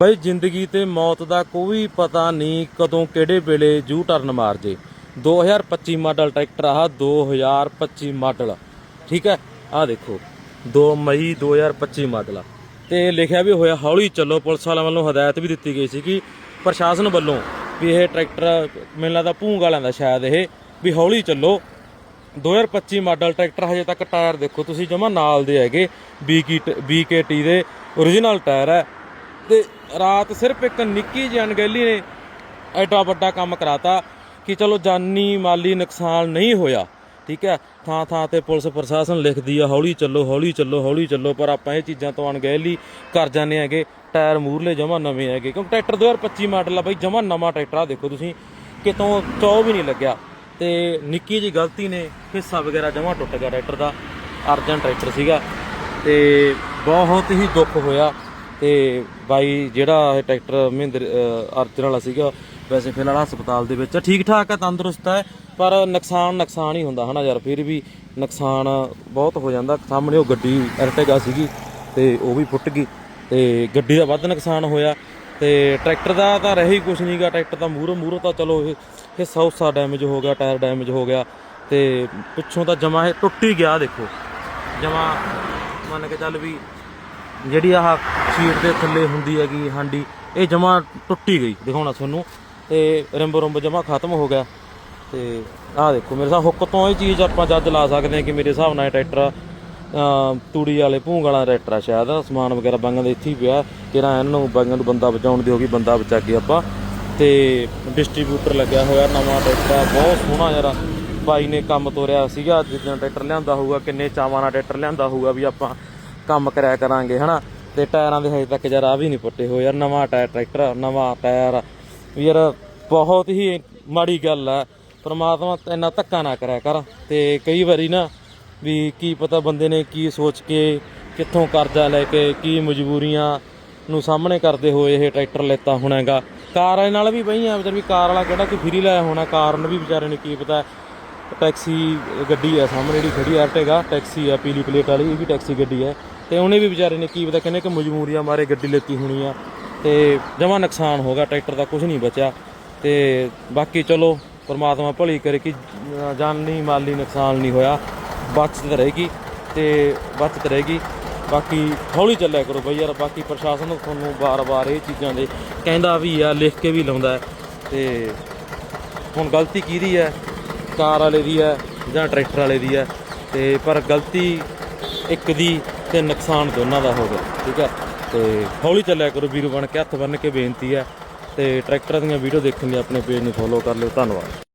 ਬਈ ਜ਼ਿੰਦਗੀ ਤੇ ਮੌਤ ਦਾ ਕੋਈ ਪਤਾ ਨਹੀਂ ਕਦੋਂ ਕਿਹੜੇ ਵੇਲੇ ਜੂ ਟਰਨ ਮਾਰ ਜੇ 2025 ਮਾਡਲ ਟਰੈਕਟਰ ਆ 2025 ਮਾਡਲ। ਠੀਕ ਹੈ? ਆ ਦੇਖੋ 2 ਮਈ 2025 ਮਾਡਲ ਆ। ਤੇ ਲਿਖਿਆ ਵੀ ਹੋਇਆ, ਹੌਲੀ ਚੱਲੋ, ਪੁਲਿਸ ਵਾਲਿਆਂ ਵੱਲੋਂ ਹਦਾਇਤ ਵੀ ਦਿੱਤੀ ਗਈ ਸੀ ਕਿ ਪ੍ਰਸ਼ਾਸਨ ਵੱਲੋਂ ਵੀ ਇਹ ਟਰੈਕਟਰ, ਮੈਨੂੰ ਲੱਗਦਾ ਭੂੰਗ ਵਾਲਿਆਂ ਦਾ ਸ਼ਾਇਦ ਇਹ, ਵੀ ਹੌਲੀ ਚੱਲੋ। 2025 ਮਾਡਲ ਟਰੈਕਟਰ ਹਜੇ ਤੱਕ ਟਾਇਰ ਦੇਖੋ, ਤੁਸੀਂ ਜਮਾ ਨਾਲ ਦੇ ਹੈਗੇ BKT ਦੇ origignal ਟਾਇਰ ਹੈ। ਤੇ ਰਾਤ ਸਿਰਫ ਇੱਕ ਨਿੱਕੀ ਜਿਹੀ ਅਣਗਹਿਲੀ ਨੇ ਐਡਾ ਵੱਡਾ ਕੰਮ ਕਰਾਤਾ ਕਿ ਚਲੋ ਜਾਨੀ ਮਾਲੀ ਨੁਕਸਾਨ ਨਹੀਂ ਹੋਇਆ, ਠੀਕ ਹੈ? ਥਾਂ ਥਾਂ ਤੇ ਪੁਲਿਸ ਪ੍ਰਸ਼ਾਸਨ ਲਿਖਦੀ ਆ, ਹੌਲੀ ਚੱਲੋ ਹੌਲੀ ਚੱਲੋ ਹੌਲੀ ਚੱਲੋ, ਪਰ ਆਪਾਂ ਇਹ ਚੀਜ਼ਾਂ ਤੋਂ ਅਣਗਹਿਲੀ ਕਰ ਜਾਂਦੇ ਹੈਗੇ, ਟਾਇਰ ਮੂਰਲੇ ਜਮਾ ਨਵੇਂ ਹੈਗੇ, ਕਿਉਂਕਿ ਟਰੈਕਟਰ 2025 ਮਾਡਲ ਆ ਬਾਈ, ਜਮਾ ਨਵਾਂ ਟਰੈਕਟਰ ਆ, ਦੇਖੋ ਤੁਸੀਂ, ਕਿਤੋਂ ਚੌ ਵੀ ਨਹੀਂ ਲੱਗਿਆ। ਤੇ ਨਿੱਕੀ ਜੀ ਗਲਤੀ ਨੇ, ਹਿੱਸਾ ਵਗੈਰਾ ਜਮਾ ਟੁੱਟ ਗਿਆ ਟਰੈਕਟਰ ਦਾ, ਅਰਜਨ ਟਰੈਕਟਰ ਸੀਗਾ, ਤੇ ਬਹੁਤ ਹੀ ਦੁੱਖ ਹੋਇਆ। ਤੇ ਬਾਈ ਜਿਹੜਾ ਇਹ ਟਰੈਕਟਰ ਮਹਿੰਦਰ ਅਹ, ਅਰਜਨ ਵਾਲਾ ਸੀਗਾ ਵੈਸੇ ਫਿਲਹਾਲ ਹਸਪਤਾਲ ਦੇ ਵਿੱਚ ਠੀਕ ਠਾਕ ਹੈ ਤੰਦਰੁਸਤ ਹੈ ਪਰ ਨੁਕਸਾਨ ਨੁਕਸਾਨ ਹੀ ਹੁੰਦਾ ਹਨਾ ਯਾਰ? ਫਿਰ ਵੀ ਨੁਕਸਾਨ ਬਹੁਤ ਹੋ ਜਾਂਦਾ। ਸਾਹਮਣੇ ਉਹ ਗੱਡੀ ਐਰਟੇਗਾ ਸੀਗੀ ਤੇ ਉਹ ਵੀ ਫੁੱਟ ਗਈ ਤੇ ਗੱਡੀ ਦਾ ਵੱਧ ਨੁਕਸਾਨ ਹੋਇਆ ਤੇ ਟਰੈਕਟਰ ਦਾ ਤਾਂ ਰਹੀ ਕੁਛ ਨਹੀਂਗਾ ਟਰੈਕਟਰ ਦਾ ਮੂਹਰੋਂ ਮੂਹਰੋਂ ਤਾਂ ਚਲੋ ਇਹ ਹਿੱਸਾ ਹੁੱਸਾ ਡੈਮੇਜ ਹੋ ਗਿਆ ਟਾਇਰ ਡੈਮੇਜ ਹੋ ਗਿਆ ਤੇ ਪਿੱਛੋਂ ਤਾਂ ਜਮਾ ਇਹ ਟੁੱਟ ਹੀ ਗਿਆ ਦੇਖੋ। ਜਮਾ ਮੰਨ ਕੇ ਚੱਲ ਵੀ ਜਿਹੜੀ ਆਹ ਸ਼ੀਟ ਦੇ ਥੱਲੇ ਹੁੰਦੀ ਹੈਗੀ ਹਾਂਡੀ, ਇਹ ਜਮਾ ਟੁੱਟੀ ਗਈ। ਦਿਖਾਉਣਾ ਤੁਹਾਨੂੰ। ਤੇ ਰਿੰਬ ਰੁੰਬ ਜਮਾ ਖਤਮ ਹੋ ਗਿਆ। ਤੇ ਆਹ ਦੇਖੋ, ਮੇਰੇ ਹਿਸਾਬ ਹੁੱਕ ਤੋਂ ਇਹ ਚੀਜ਼ ਆਪਾਂ ਜੱਜ ਲਾ ਸਕਦੇ ਹਾਂ ਕਿ ਮੇਰੇ ਹਿਸਾਬ ਨਾਲ ਇਹ ਟਰੈਕਟਰ ਤੂੜੀ ਵਾਲੇ, ਭੂੰਗ ਵਾਲਾ ਟਰੈਕਟਰ ਆ ਸ਼ਾਇਦ। ਸਮਾਨ ਵਗੈਰਾ ਬੰਗਾਂ ਦੇ ਇੱਥੇ ਹੀ ਪਿਆ। ਕਿਰਾ ਇਹਨਾਂ ਨੂੰ ਬੰਗਾਂ ਨੂੰ ਬੰਦਾ ਬਚਾਉਣ ਦੀ ਹੋ ਬੰਦਾ ਬਚਾ ਕੇ ਆਪਾਂ। ਤੇ ਡਿਸਟ੍ਰੀਬਿਊਟਰ ਲੱਗਿਆ ਹੋਇਆ, ਨਵਾਂ ਟਰੈਕਟਰ ਬਹੁਤ ਸੋਹਣਾ ਯਾਰ। ਬਾਈ ਨੇ ਕੰਮ ਤੋਰਿਆ ਸੀਗਾ, ਜਿੱਦਾਂ ਟਰੈਕਟਰ ਲਿਆਂਦਾ ਹੋਊਗਾ, ਕਿੰਨੇ ਚਾਵਾਂ ਨਾਲ ਟਰੈਕਟਰ ਲਿਆਂਦਾ ਹੋਊਗਾ ਵੀ ਆਪਾਂ ਕੰਮ ਕਰਿਆ ਕਰਾਂਗੇ, ਹਨਾ? ਤੇ ਟਾਇਰਾਂ ਦੇ ਹਜੇ ਤੱਕ ਯਾਰ ਆ ਵੀ ਨਹੀਂ ਪੁੱਟੇ ਹੋਏ। ਯਾਰ ਨਵਾਂ ਟਾਇਰ ਟਰੈਕਟਰ ਨਵਾਂ ਟਾਇਰ ਵੀ ਯਾਰ ਬਹੁਤ ਹੀ ਮਾੜੀ ਗੱਲ ਆ। ਪਰਮਾਤਮਾ ਇੰਨਾ ਧੱਕਾ ਨਾ ਕਰਿਆ ਕਰ। ਤੇ ਕਈ ਵਾਰੀ ਨਾ ਵੀ ਕੀ ਪਤਾ ਬੰਦੇ ਨੇ ਕੀ ਸੋਚ ਕੇ ਕਿੱਥੋਂ ਕਰਜ਼ਾ ਲੈ ਕੇ ਕੀ ਮਜਬੂਰੀਆਂ ਨੂੰ ਸਾਹਮਣੇ ਕਰਦੇ ਹੋਏ ਇਹ ਟਰੈਕਟਰ ਲੈਤਾ ਹੋਣਾਗਾ ਕਾਰ ਵਾਲੇ ਨਾਲ ਵੀ ਬਈਆਂ ਵਿਚਾਰ ਵੀ ਕਾਰ ਵਾਲਾ ਕਿਹੜਾ ਕੋਈ ਫਰੀ ਲਾਇਆ ਹੋਣਾ। ਕਾਰ ਨੂੰ ਵੀ ਵਿਚਾਰੇ ਨੂੰ ਕੀ ਪਤਾ। ਟੈਕਸੀ ਗੱਡੀ ਆ ਸਾਹਮਣੇ ਜਿਹੜੀ ਖੜੀ ਆ ਅਰਟੇਗਾ ਟੈਕਸੀ ਆ, ਪੀਲੀ ਪਲੇਟ ਵਾਲੀ, ਇਹ ਵੀ ਟੈਕਸੀ ਗੱਡੀ ਹੈ ਤੇ ਉਹਨੇ ਵੀ ਵਿਚਾਰੇ ਨੇ ਕੀ ਪਤਾ, ਕਹਿੰਦੇ ਕਿ ਮਜਬੂਰੀਆਂ ਮਾਰੇ ਗੱਡੀ ਲੈਤੀ ਹੋਣੀ ਆ। ਤੇ ਜਮਾ ਨੁਕਸਾਨ ਹੋ ਗਿਆ, ਟਰੈਕਟਰ ਦਾ ਕੁਝ ਨਹੀਂ ਬਚਿਆ। ਤੇ ਬਾਕੀ ਚਲੋ, ਪਰਮਾਤਮਾ ਭਲੀ ਕਰੇ ਕਿ ਜਾਨੀ ਮਾਲੀ ਨੁਕਸਾਨ ਨਹੀਂ ਹੋਇਆ। ਬਚਤ ਰਹੇਗੀ ਤੇ ਬਚਤ ਰਹੇਗੀ। ਬਾਕੀ ਹੌਲੀ ਚੱਲਿਆ ਕਰੋ ਬਈ ਯਾਰ, ਬਾਕੀ ਪ੍ਰਸ਼ਾਸਨ ਤੁਹਾਨੂੰ ਬਾਰ-ਬਾਰ ਇਹ ਚੀਜ਼ਾਂ ਦੇ ਕਹਿੰਦਾ ਵੀ ਆ, ਲਿਖ ਕੇ ਵੀ ਲਾਉਂਦਾ ਹੈ। ਤੇ ਹੁਣ ਗਲਤੀ ਕਿਹਦੀ ਹੈ? ਕਾਰ ਵਾਲੇ ਦੀ ਹੈ ਜਾਂ ਟਰੈਕਟਰ ਵਾਲੇ ਦੀ ਹੈ ਤੇ ਪਰ ਗਲਤੀ ਇੱਕ ਦੀ ਤੇ ਨੁਕਸਾਨ ਦੋਨਾਂ ਦਾ ਹੋ ਗਿਆ, ਠੀਕ ਹੈ? ਤੇ ਹੌਲੀ ਚੱਲਿਆ ਕਰੋ ਵੀਰ ਬਣ ਕੇ, ਹੱਥ ਬੰਨ ਕੇ ਬੇਨਤੀ ਹੈ ਤੇ ਟਰੈਕਟਰਾਂ ਦੀਆਂ ਵੀਡੀਓ ਦੇਖਣ ਲਈ ਆਪਣੇ ਪੇਜ ਨੂੰ ਫੋਲੋ ਕਰ ਲਿਓ, ਧੰਨਵਾਦ।